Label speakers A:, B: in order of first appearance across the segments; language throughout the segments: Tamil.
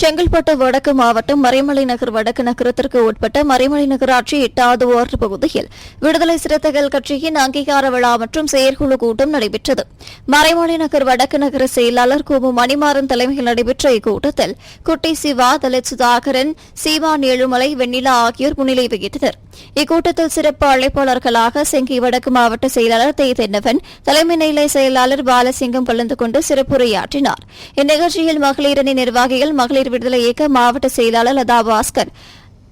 A: செங்கல்பட்டு வடக்கு மாவட்டம் மறைமலை நகர் வடக்கு நகரத்திற்கு உட்பட்ட மறைமலை நகராட்சி எட்டாவது வார்டு பகுதியில் விடுதலை சிறுத்தைகள் கட்சியின் அங்கீகார விழா மற்றும் செயற்குழு கூட்டம் நடைபெற்றது. மறைமலை நகர் வடக்கு நகர செயலாளர் கோமு மணிமாறன் தலைமையில் நடைபெற்ற இக்கூட்டத்தில் குட்டி சிவா தலித் சுதாகரன் சீமான் ஏழுமலை வெண்ணிலா ஆகியோர் முன்னிலை வகித்தனர். இக்கூட்டத்தில் சிறப்பு அழைப்பாளர்களாக செங்கி வடக்கு மாவட்ட செயலாளர் தே. தென்னவன் தலைமை நிலை செயலாளர் பாலசிங்கம் கலந்து கொண்டு சிறப்புரையாற்றினார். இந்நிகழ்ச்சியில் மகளிரணி நிர்வாகிகள் மகளிர் விடுதலை இயக்க மாவட்ட செயலாளர் லதா பாஸ்கர்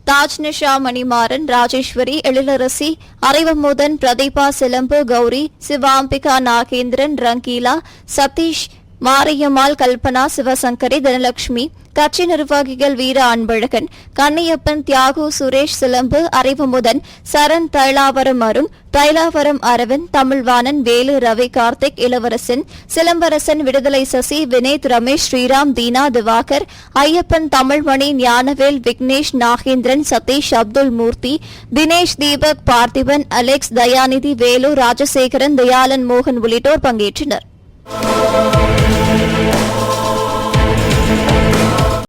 A: தாஜ் நிஷா மணிமாறன் ராஜேஸ்வரி எழிலரசி அரைவமுதன் பிரதீபா சிலம்பு கௌரி சிவாம்பிகா நாகேந்திரன் ரங்கீலா சதீஷ் மாரியம்மாள் கல்பனா சிவசங்கரி தனலட்சுமி கட்சி நிர்வாகிகள் வீர அன்பழகன் கண்ணியப்பன் தியாகு சுரேஷ் சிலம்பு அறிவுமுதன் சரண் தைலாவரம் அருண் தைலாவரம் அரவிந்த் தமிழ்வாணன் வேலு ரவி கார்த்திக் இளவரசன் சிலம்பரசன் விடுதலை சசி வினேத் ரமேஷ் ஸ்ரீராம் தீனா திவாகர் ஐயப்பன் தமிழ்மணி ஞானவேல் விக்னேஷ் நாகேந்திரன் சதீஷ் அப்துல் மூர்த்தி தினேஷ் தீபக் பார்த்திபன் அலெக்ஸ் தயாநிதி வேலு ராஜசேகரன் தயாலன் மோகன் உள்ளிட்டோர் பங்கேற்றனர்.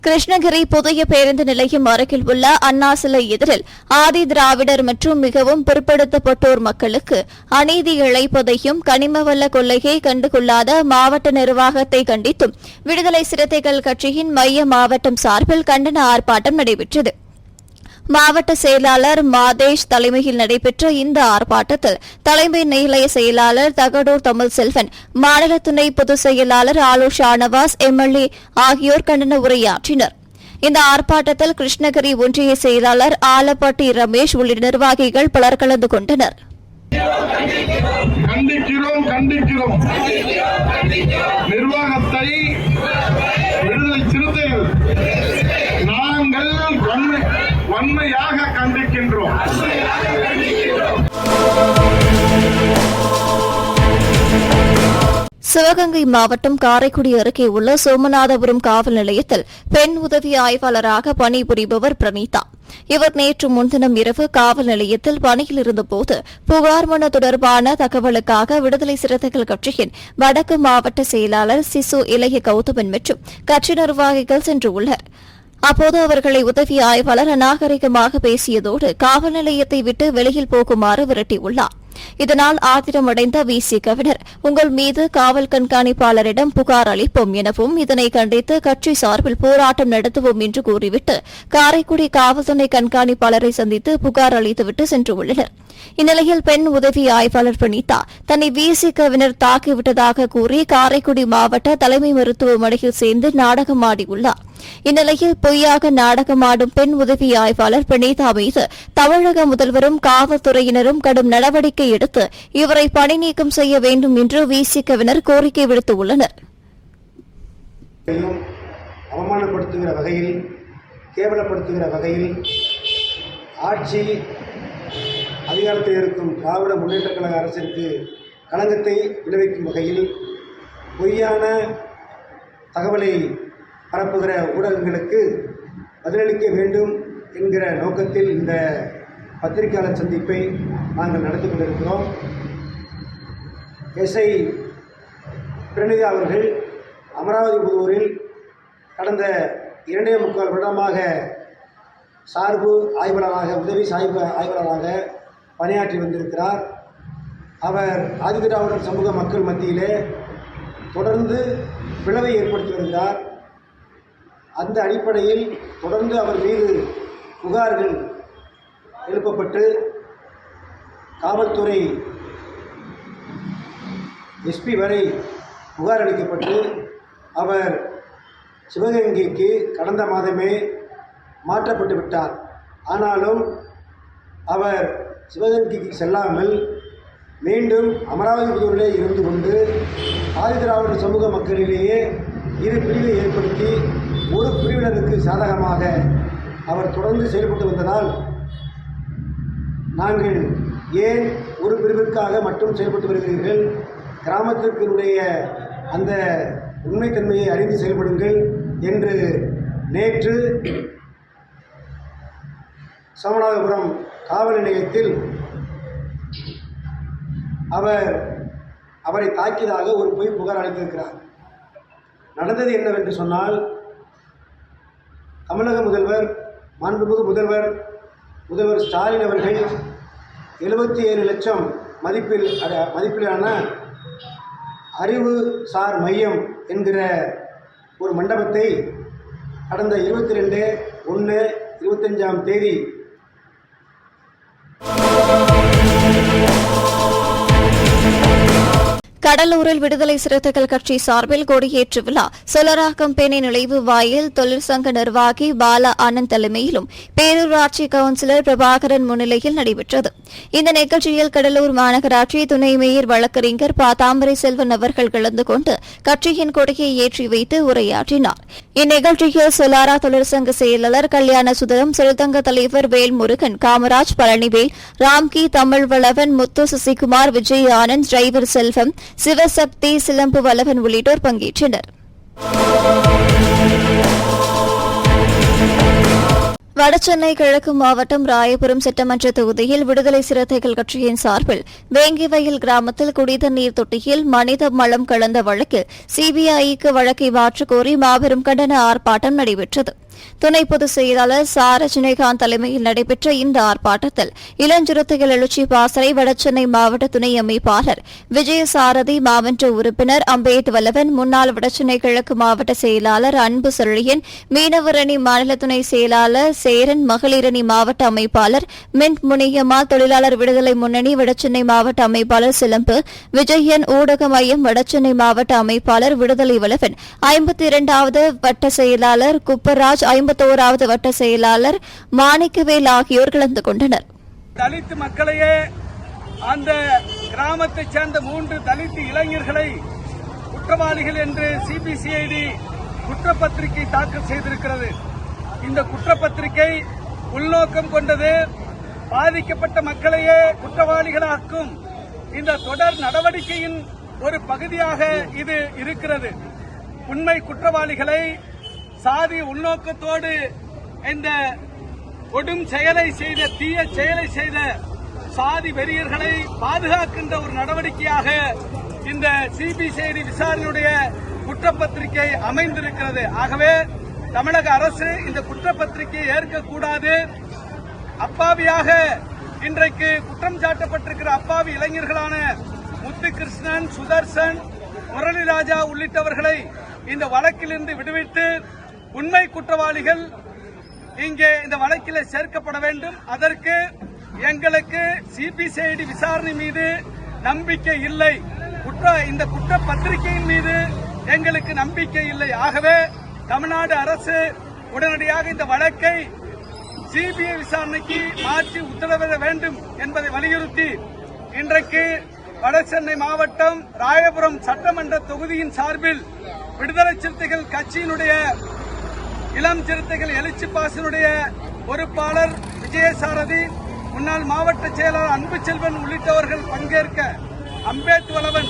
A: கிருஷ்ணகிரி புதிய பேருந்து நிலையம் அருகில் உள்ள அண்ணா சிலை எதிரில் ஆதி திராவிடர் மற்றும் மிகவும் பிற்படுத்தப்பட்டோர் மக்களுக்கு அநீதி இழைப்பதையும் கனிமவல்ல கொள்ளையை கண்டுகொள்ளாத மாவட்ட நிர்வாகத்தை கண்டித்தும் விடுதலை சிறுத்தைகள் கட்சியின் மைய மாவட்டம் சார்பில் கண்டன ஆர்ப்பாட்டம் நடைபெற்றது. மாவட்ட செயலாளர் மாதேஷ் தலைமையில் நடைபெற்ற இந்த ஆர்ப்பாட்டத்தில் தலைமை நிலைய செயலாளர் தகடூர் தமிழ் செல்வன் மாநில துணை பொதுச் செயலாளர் ஆலோ ஷானவாஸ் எம்எல்ஏ ஆகியோர் கண்டன உரையாற்றினர். இந்த ஆர்ப்பாட்டத்தில் கிருஷ்ணகிரி ஒன்றிய செயலாளர் ஆலப்பட்டி ரமேஷ் உள்ளிட்ட நிர்வாகிகள் பலர் கலந்து கொண்டனர்.
B: கண்டிக்கிறோம் கண்டிக்கிறோம். நிர்வாகத்தை
A: சிவகங்கை மாவட்டம் காரைக்குடி அருகே உள்ள சோமநாதபுரம் காவல் நிலையத்தில் பெண் உதவி ஆய்வாளராக பணிபுரிபவர் பிரணீதா இவர் நேற்று முன்தினம் இரவு காவல் நிலையத்தில் பணியில் இருந்தபோது புகார் மனு தொடர்பான தகவலுக்காக விடுதலை சிறுத்தைகள் கட்சியின் வடக்கு மாவட்ட செயலாளர் சிசு இளைய கௌதமன் மற்றும் கட்சி நிர்வாகிகள் சென்றுள்ளனர் அப்போது அவர்களை உதவி ஆய்வாளர் அநாகரிகமாக பேசியதோடு காவல் நிலையத்தை விட்டு வெளியில் போகுமாறு விரட்டியுள்ளார். இதனால் ஆத்திரமடைந்த விசிகவினர் உங்கள் மீது காவல் கண்காணிப்பாளரிடம் புகார் அளிப்போம் எனவும் இதனை கண்டித்து கட்சி சார்பில் போராட்டம் நடத்துவோம் என்று கூறிவிட்டு காரைக்குடி காவல்துறை கண்காணிப்பாளரை சந்தித்து புகார் அளித்துவிட்டு சென்றுள்ளனர் இந்நிலையில் பெண் உதவி ஆய்வாளர் பிரணீதா தன்னை விசிகவினர் தாக்கிவிட்டதாக கூறி காரைக்குடி மாவட்ட தலைமை மருத்துவமனையில் சேர்ந்து நாடகமாடியுள்ளார் இந்நிலையில் பொய்யாக நாடகமாடும் பெண் உதவி ஆய்வாளர் பிரணீதா மீது தமிழக முதல்வரும் காவல்துறையினரும் கடும் நடவடிக்கை எடுத்து இவரை பணி நீக்கம் செய்ய வேண்டும் என்று விசிகவினர் கோரிக்கை விடுத்துள்ளனர்.
C: அவமானப்படுத்துகிற வகையில் கேவலப்படுத்துகிற வகையில் ஆட்சி அதிகாரத்தில் இருக்கும் திராவிட முன்னேற்ற கழக அரசிற்கு களங்கத்தை விளைவிக்கும் வகையில் பொய்யான தகவலை பரப்புகிற ஊடகங்களுக்கு பதிலளிக்க வேண்டும் என்கிற நோக்கத்தில் இந்த பத்திரிகையாளர் சந்திப்பை நாங்கள் நடத்தி கொண்டிருக்கிறோம். எஸ்ஐ பிரணிதா அவர்கள் அமராவதி புதூரில் கடந்த இரண்டே முக்கால் வருடமாக சார்பு ஆய்வாளராக உதவி சாய்பு ஆய்வாளராக பணியாற்றி வந்திருக்கிறார். அவர் ஆதிதிராவிடர் சமூக மக்கள் மத்தியிலே தொடர்ந்து பிளவை ஏற்படுத்தி வருகிறார். அந்த அடிப்படையில் தொடர்ந்து அவர் மீது புகார்கள் எழுப்பப்பட்டு காவல்துறை எஸ்பி வரை புகார் அளிக்கப்பட்டு அவர் சிவகங்கைக்கு கடந்த மாதமே மாற்றப்பட்டு விட்டார். ஆனாலும் அவர் சிவகங்கைக்கு செல்லாமல் மீண்டும் அமராவதி புதூரிலே இருந்து கொண்டு ஆதிதிராவிட சமூக மக்களிடையே இரு பிரிவை ஏற்படுத்தி ஒரு பிரிவினருக்கு சாதகமாக அவர் தொடர்ந்து செயல்பட்டு வந்ததால் நாங்கள் ஏன் ஒரு பிரிவிற்காக மட்டும் செயல்பட்டு வருகிறீர்கள்? கிராமத்திற்கினுடைய அந்த உண்மைத்தன்மையை அறிந்து செயல்படுங்கள் என்று நேற்று சோமநாதபுரம் காவல் நிலையத்தில் அவர் அவரை தாக்கியதாக ஒரு பொய் புகார் அளித்திருக்கிறார். நடந்தது என்னவென்று சொன்னால் தமிழக முதல்வர் மாண்புமிகு முதல்வர் முதல்வர் ஸ்டாலின் அவர்கள் எழுபத்தி ஏழு லட்சம் மதிப்பில் அட- மதிப்பிலான அறிவு சார் மையம் என்கிற ஒரு மண்டபத்தை கடந்த இருபத்தி ரெண்டு ஒன்று இருபத்தஞ்சாம் தேதி
A: கடலூரில் விடுதலை சிறுத்தைகள் கட்சி சார்பில் கொடியேற்று விழா. சொலரா நுழைவு வாயில் தொழிற்சங்க நிர்வாகி பாலா ஆனந்த் தலைமையிலும் பேரூராட்சி கவுன்சிலர் பிரபாகரன் முன்னிலையில் நடைபெற்றது. இந்த நிகழ்ச்சியில் கடலூர் மாநகராட்சி துணை மேயர் வழக்கறிஞர் பா தாமரை செல்வன் அவர்கள் கலந்து கொண்டு கட்சியின் கொடியை ஏற்றி வைத்து உரையாற்றினார். இந்நிகழ்ச்சியில் சொலாரா தொழிற்சங்க செயலாளர் கல்யாண சுதரம் சிறுதங்க தலைவர் வேல்முருகன் காமராஜ் பழனிவேல் ராம்கி தமிழ்வளவன் முத்து சசிகுமார் விஜய் ஆனந்த் டிரைவர் செல்வம் சிவசக்தி சிலம்பு வல்லவன் உள்ளிட்டோர் பங்கேற்றனர். வடசென்னை கிழக்கு மாவட்டம் ராயபுரம் சட்டமன்ற தொகுதியில் விடுதலை சிறுத்தைகள் கட்சியின் சார்பில் வேங்கிவயல் கிராமத்தில் குடிதண்ணீர் தொட்டியில் மனித மலம் கலந்த வழக்கில் சிபிஐக்கு வழக்கை மாற்றக்கோரி மாபெரும் கண்டன ஆர்ப்பாட்டம் நடைபெற்றது. துணை பொதுச் செயலாளர் ச ரஜினிகாந்த் தலைமையில் நடைபெற்ற இந்த ஆர்ப்பாட்டத்தில் இளஞ்சிறுத்தைகள் எழுச்சி பாசறை வடசென்னை மாவட்ட துணை அமைப்பாளர் விஜயசாரதி மாவட்ட உறுப்பினர் அம்பேத் வல்லவன் முன்னாள் வடசென்னை கிழக்கு மாவட்ட செயலாளர் அன்பு செழியன் மீனவரணி மாநில துணை செயலாளர் சேரன் மகளிரணி மாவட்ட அமைப்பாளர் மின்ட் முனியம்மா தொழிலாளர் விடுதலை முன்னணி வடசென்னை மாவட்ட அமைப்பாளர் சிலம்பு விஜயன் ஊடக மையம் வடசென்னை மாவட்ட அமைப்பாளர் விடுதலை வல்லவன் ஐம்பத்தி இரண்டாவது வட்ட செயலாளர் குப்பராஜ் ஐம்பத்தோராவது வட்ட செயலாளர் மாணிக்கவேல் ஆகியோர் கலந்து கொண்டனர்.
D: தலித் மக்களையே அந்த கிராமத்தைச் சேர்ந்த மூன்று தலித் இளைஞர்களை குற்றவாளிகள் என்று சிபிசிஐடி குற்றப்பத்திரிகை தாக்கல் செய்திருக்கிறது. இந்த குற்றப்பத்திரிகை உள்நோக்கம் கொண்டது பாதிக்கப்பட்ட மக்களையே குற்றவாளிகளாக்கும் இந்த தொடர் நடவடிக்கையின் ஒரு பகுதியாக இது இருக்கிறது. உண்மை குற்றவாளிகளை சாதி உள்நோக்கத்தோடு இந்த கொடும் செயலை செய்த தீய செயலை செய்த சாதி வெறியர்களை பாதுகாக்கின்ற ஒரு நடவடிக்கையாக இந்த சிபிசிஐடி விசாரணையுடைய குற்றப்பத்திரிகை அமைந்திருக்கிறது. ஆகவே தமிழக அரசு இந்த குற்றப்பத்திரிகையை ஏற்கக்கூடாது. அப்பாவியாக இன்றைக்கு குற்றம் சாட்டப்பட்டிருக்கிற அப்பாவி இளைஞர்களான முத்துகிருஷ்ணன் சுதர்சன் முரளிராஜா உள்ளிட்டவர்களை இந்த வழக்கிலிருந்து விடுவித்து உண்மை குற்றவாளிகள் இங்கே இந்த வழக்கில் சேர்க்கப்பட வேண்டும். அதற்கு எங்களுக்கு சிபிசிஐடி விசாரணை மீது நம்பிக்கை இல்லை. குற்ற இந்த குற்ற பத்திரிகையின் மீது எங்களுக்கு நம்பிக்கை இல்லை. ஆகவே தமிழ்நாடு அரசு உடனடியாக இந்த வழக்கை சிபிஐ விசாரணைக்கு மாற்றி உத்தரவிட வேண்டும் என்பதை வலியுறுத்தி இன்றைக்கு வடசென்னை மாவட்டம் ராயபுரம் சட்டமன்ற தொகுதியின் சார்பில் விடுதலை சிறுத்தைகள் கட்சியினுடைய இளம் சிறுத்தைகள் எழுச்சி பாசனுடைய பொறுப்பாளர் விஜயசாரதி முன்னாள் மாவட்ட செயலாளர் அன்பு செல்வன் உள்ளிட்டவர்கள் பங்கேற்க அம்பேத் வளவன்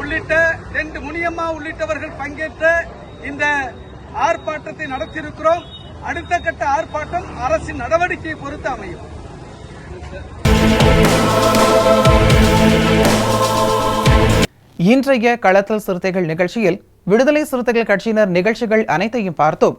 D: உள்ளிட்ட ரெண்டு முனியம்மா உள்ளிட்டவர்கள் பங்கேற்ற இந்த ஆர்ப்பாட்டத்தை நடத்தியிருக்கிறோம். அடுத்த கட்ட ஆர்ப்பாட்டம் அரசின் நடவடிக்கையை பொறுத்து அமையும்.
E: இன்றைய களத்தல் சிறுத்தைகள் நிகழ்ச்சியில் விடுதலை சிறுத்தைகள் கட்சியினர் நிகழ்ச்சிகள் அனைத்தையும் பார்த்தோம்.